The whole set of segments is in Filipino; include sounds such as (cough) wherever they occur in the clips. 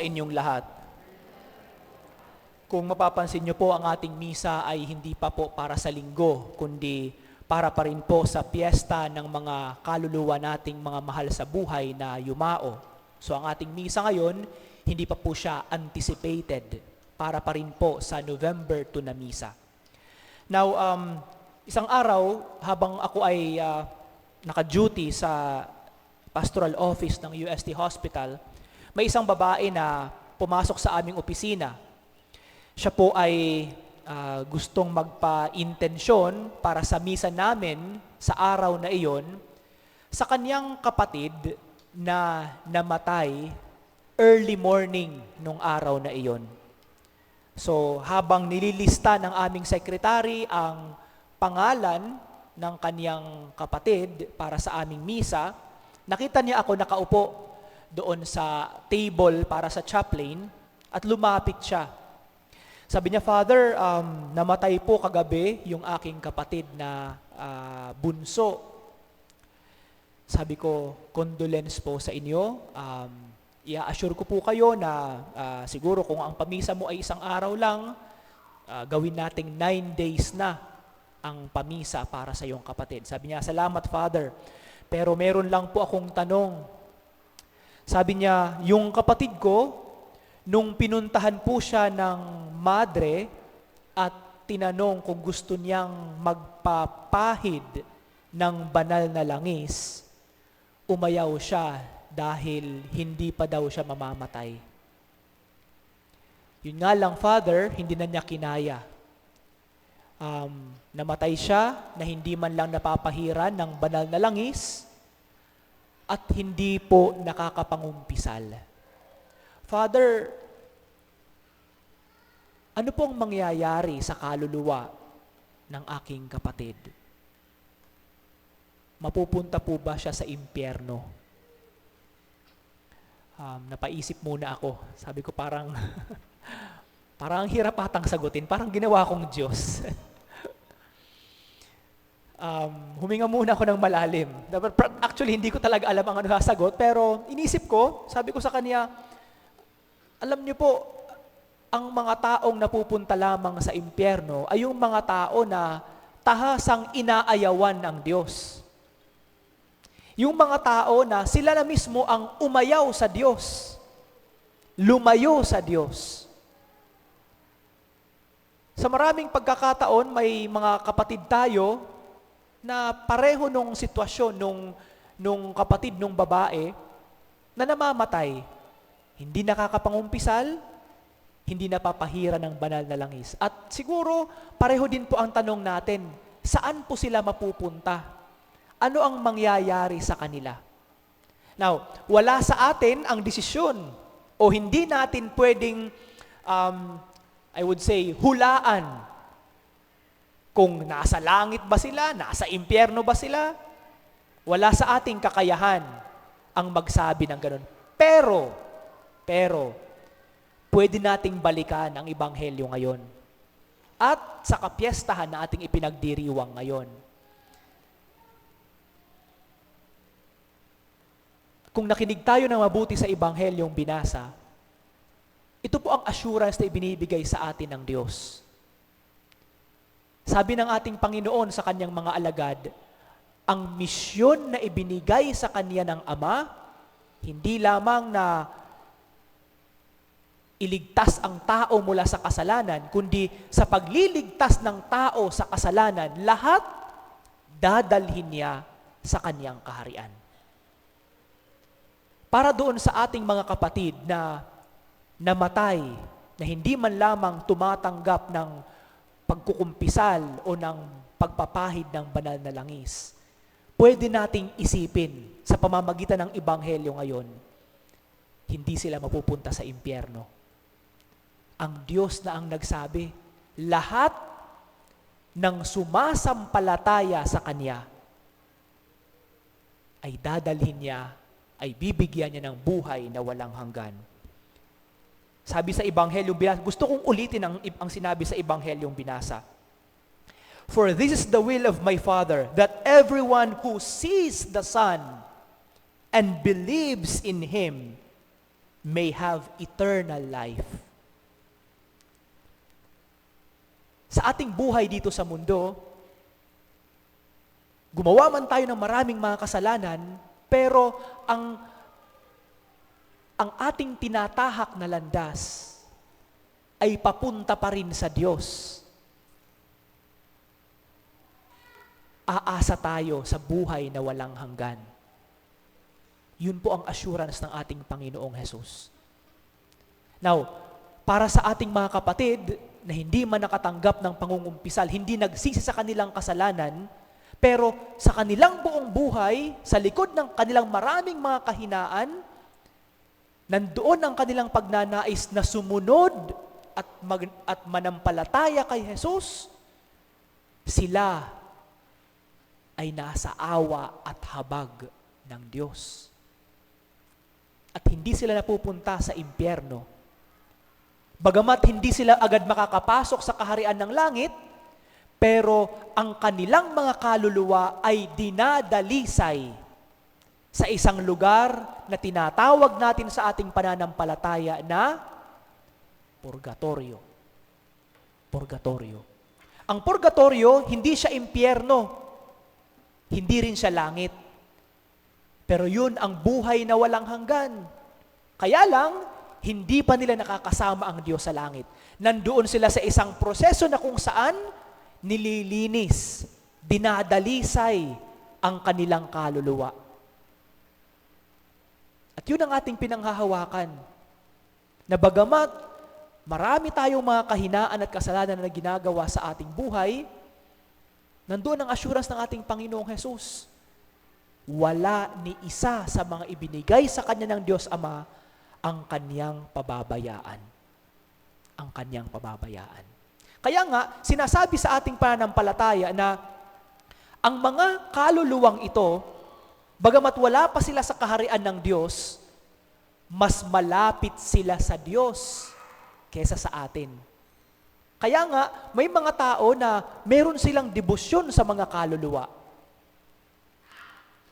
inyong lahat. Kung mapapansin niyo po, ang ating misa ay hindi pa po para sa linggo, kundi para pa rin po sa piyesta ng mga kaluluwa nating mga mahal sa buhay na yumao. So ang ating misa ngayon, hindi pa po siya anticipated para pa rin po sa November 2 na misa. Now, um, isang araw, habang ako ay uh, naka-duty sa pastoral office ng UST Hospital, may isang babae na pumasok sa aming opisina. Siya po ay uh, gustong magpa-intensyon para sa misa namin sa araw na iyon sa kanyang kapatid na namatay early morning nung araw na iyon. So habang nililista ng aming sekretary ang pangalan ng kaniyang kapatid para sa aming misa, nakita niya ako nakaupo doon sa table para sa chaplain at lumapit siya sabi niya, Father, um, namatay po kagabi yung aking kapatid na uh, bunso. Sabi ko, condolence po sa inyo. Um, i-assure ko po kayo na uh, siguro kung ang pamisa mo ay isang araw lang, uh, gawin nating nine days na ang pamisa para sa iyong kapatid. Sabi niya, salamat Father. Pero meron lang po akong tanong. Sabi niya, yung kapatid ko, Nung pinuntahan po siya ng madre at tinanong kung gusto niyang magpapahid ng banal na langis, umayaw siya dahil hindi pa daw siya mamamatay. Yun nga lang, Father, hindi na niya kinaya. Um, namatay siya na hindi man lang napapahiran ng banal na langis at hindi po nakakapangumpisal. Father, ano pong mangyayari sa kaluluwa ng aking kapatid? Mapupunta po ba siya sa impyerno? Um, napaisip muna ako. Sabi ko parang, (laughs) parang hirap atang sagutin. Parang ginawa kong Diyos. (laughs) um, huminga muna ako ng malalim. Actually, hindi ko talaga alam ang ano sasagot, pero inisip ko, sabi ko sa kanya, alam niyo po, ang mga taong napupunta lamang sa impyerno ay yung mga tao na tahasang inaayawan ng Diyos. Yung mga tao na sila na mismo ang umayaw sa Diyos, lumayo sa Diyos. Sa maraming pagkakataon, may mga kapatid tayo na pareho nung sitwasyon nung, nung kapatid nung babae na namamatay hindi nakakapangumpisal, hindi napapahira ng banal na langis. At siguro, pareho din po ang tanong natin, saan po sila mapupunta? Ano ang mangyayari sa kanila? Now, wala sa atin ang desisyon o hindi natin pwedeng, um, I would say, hulaan kung nasa langit ba sila, nasa impyerno ba sila. Wala sa ating kakayahan ang magsabi ng ganun. Pero, pero, pwede nating balikan ang Ibanghelyo ngayon. At sa kapiestahan na ating ipinagdiriwang ngayon. Kung nakinig tayo ng mabuti sa Ibanghelyong binasa, ito po ang assurance na ibinibigay sa atin ng Diyos. Sabi ng ating Panginoon sa kanyang mga alagad, ang misyon na ibinigay sa kanya ng Ama, hindi lamang na iligtas ang tao mula sa kasalanan, kundi sa pagliligtas ng tao sa kasalanan, lahat dadalhin niya sa kanyang kaharian. Para doon sa ating mga kapatid na namatay, na hindi man lamang tumatanggap ng pagkukumpisal o ng pagpapahid ng banal na langis, pwede nating isipin sa pamamagitan ng Ibanghelyo ngayon, hindi sila mapupunta sa impyerno ang Diyos na ang nagsabi, lahat ng sumasampalataya sa Kanya ay dadalhin niya, ay bibigyan niya ng buhay na walang hanggan. Sabi sa Ibanghelyong binasa, gusto kong ulitin ang, ang sinabi sa Ibanghelyong binasa. For this is the will of my Father, that everyone who sees the Son and believes in Him may have eternal life. Sa ating buhay dito sa mundo, gumawa man tayo ng maraming mga kasalanan, pero ang ang ating tinatahak na landas ay papunta pa rin sa Diyos. Aasa tayo sa buhay na walang hanggan. Yun po ang assurance ng ating Panginoong Hesus. Now, para sa ating mga kapatid na hindi man nakatanggap ng pangungumpisal, hindi nagsisi sa kanilang kasalanan, pero sa kanilang buong buhay, sa likod ng kanilang maraming mga kahinaan, nandoon ang kanilang pagnanais na sumunod at, mag, at manampalataya kay Jesus, sila ay nasa awa at habag ng Diyos. At hindi sila napupunta sa impyerno. Bagamat hindi sila agad makakapasok sa kaharian ng langit, pero ang kanilang mga kaluluwa ay dinadalisay sa isang lugar na tinatawag natin sa ating pananampalataya na purgatorio. Purgatorio. Ang purgatorio, hindi siya impyerno. Hindi rin siya langit. Pero yun ang buhay na walang hanggan. Kaya lang, hindi pa nila nakakasama ang Diyos sa langit. Nandoon sila sa isang proseso na kung saan nililinis, dinadalisay ang kanilang kaluluwa. At yun ang ating pinanghahawakan. Na bagamat marami tayong mga kahinaan at kasalanan na ginagawa sa ating buhay, nandoon ang assurance ng ating Panginoong Hesus. Wala ni isa sa mga ibinigay sa Kanya ng Diyos Ama ang Kanyang pababayaan. Ang Kanyang pababayaan. Kaya nga, sinasabi sa ating pananampalataya na ang mga kaluluwang ito, bagamat wala pa sila sa kaharian ng Diyos, mas malapit sila sa Diyos kesa sa atin. Kaya nga, may mga tao na meron silang debosyon sa mga kaluluwa.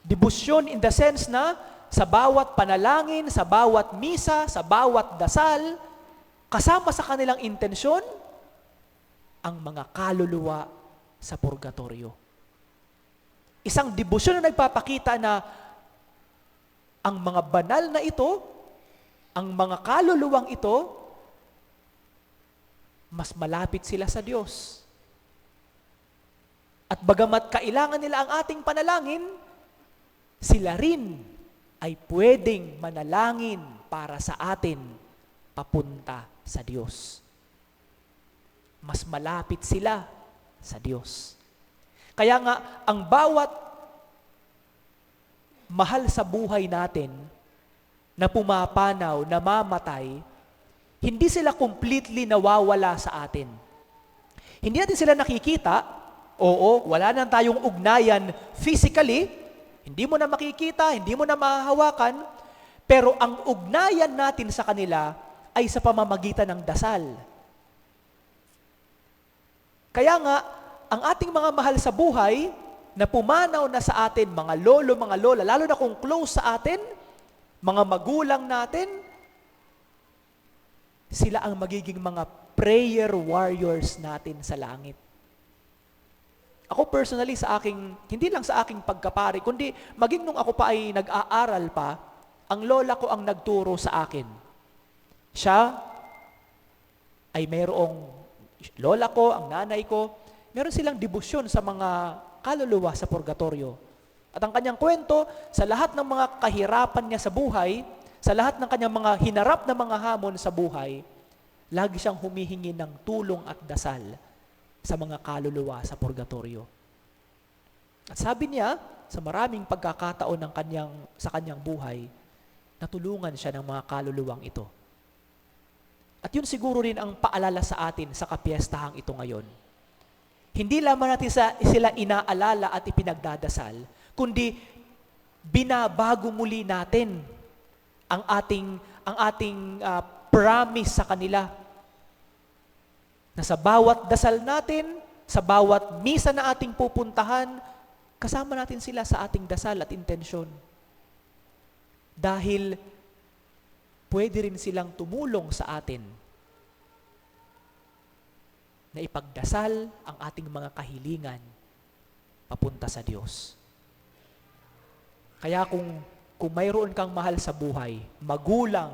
Debosyon in the sense na sa bawat panalangin, sa bawat misa, sa bawat dasal, kasama sa kanilang intensyon, ang mga kaluluwa sa purgatorio. Isang debosyon na nagpapakita na ang mga banal na ito, ang mga kaluluwang ito, mas malapit sila sa Diyos. At bagamat kailangan nila ang ating panalangin, sila rin ay pwedeng manalangin para sa atin papunta sa Diyos. Mas malapit sila sa Diyos. Kaya nga, ang bawat mahal sa buhay natin na pumapanaw, namamatay, hindi sila completely nawawala sa atin. Hindi natin sila nakikita, oo, wala na tayong ugnayan physically, hindi mo na makikita, hindi mo na mahahawakan, pero ang ugnayan natin sa kanila ay sa pamamagitan ng dasal. Kaya nga, ang ating mga mahal sa buhay, na pumanaw na sa atin, mga lolo, mga lola, lalo na kung close sa atin, mga magulang natin, sila ang magiging mga prayer warriors natin sa langit. Ako personally sa aking, hindi lang sa aking pagkapari, kundi maging nung ako pa ay nag-aaral pa, ang lola ko ang nagturo sa akin. Siya ay mayroong, lola ko, ang nanay ko, meron silang debosyon sa mga kaluluwa sa purgatorio. At ang kanyang kwento, sa lahat ng mga kahirapan niya sa buhay, sa lahat ng kanyang mga hinarap na mga hamon sa buhay, lagi siyang humihingi ng tulong at dasal sa mga kaluluwa sa purgatorio. At sabi niya, sa maraming pagkakataon ng kanyang, sa kanyang buhay, natulungan siya ng mga kaluluwang ito. At yun siguro rin ang paalala sa atin sa kapiestahang ito ngayon. Hindi lamang natin sa, sila inaalala at ipinagdadasal, kundi binabago muli natin ang ating ang ating uh, promise sa kanila na sa bawat dasal natin, sa bawat misa na ating pupuntahan, kasama natin sila sa ating dasal at intensyon. Dahil pwede rin silang tumulong sa atin na ipagdasal ang ating mga kahilingan papunta sa Diyos. Kaya kung, kung mayroon kang mahal sa buhay, magulang,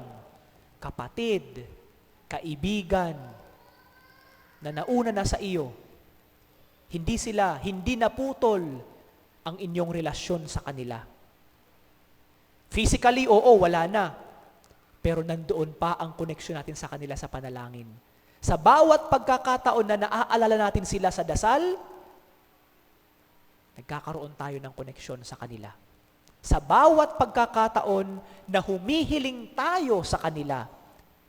kapatid, kaibigan, na nauna na sa iyo, hindi sila, hindi naputol ang inyong relasyon sa kanila. Physically, oo, wala na. Pero nandoon pa ang koneksyon natin sa kanila sa panalangin. Sa bawat pagkakataon na naaalala natin sila sa dasal, nagkakaroon tayo ng koneksyon sa kanila. Sa bawat pagkakataon na humihiling tayo sa kanila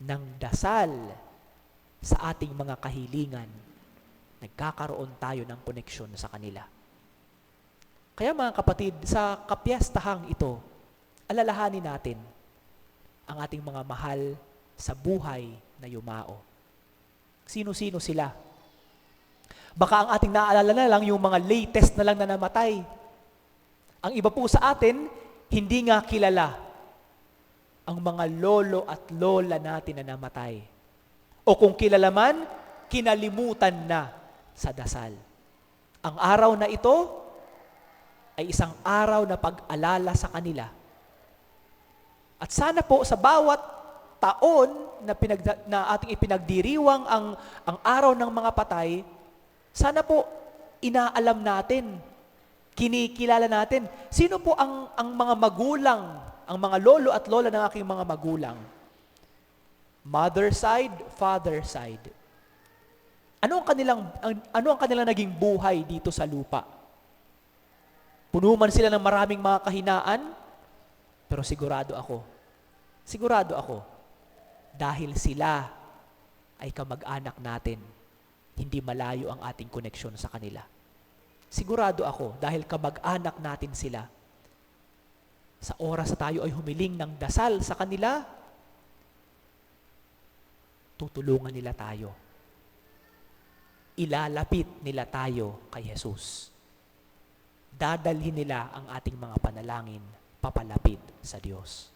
ng dasal sa ating mga kahilingan, nagkakaroon tayo ng koneksyon sa kanila. Kaya mga kapatid, sa kapiestahang ito, alalahanin natin ang ating mga mahal sa buhay na yumao. Sino-sino sila? Baka ang ating naalala na lang yung mga latest na lang na namatay. Ang iba po sa atin, hindi nga kilala ang mga lolo at lola natin na namatay. O kung kilala man, kinalimutan na sa dasal. Ang araw na ito ay isang araw na pag-alala sa kanila. At sana po sa bawat taon na, pinag, na ating ipinagdiriwang ang, ang araw ng mga patay, sana po inaalam natin, kinikilala natin, sino po ang, ang mga magulang, ang mga lolo at lola ng aking mga magulang? Mother side, father side. Ano ang kanilang ang, ano ang kanilang naging buhay dito sa lupa? Puno man sila ng maraming mga kahinaan, pero sigurado ako, sigurado ako, dahil sila ay kamag-anak natin, hindi malayo ang ating koneksyon sa kanila. Sigurado ako, dahil kamag-anak natin sila, sa oras na tayo ay humiling ng dasal sa kanila, tutulungan nila tayo. Ilalapit nila tayo kay Jesus. Dadalhin nila ang ating mga panalangin papalapit sa Diyos.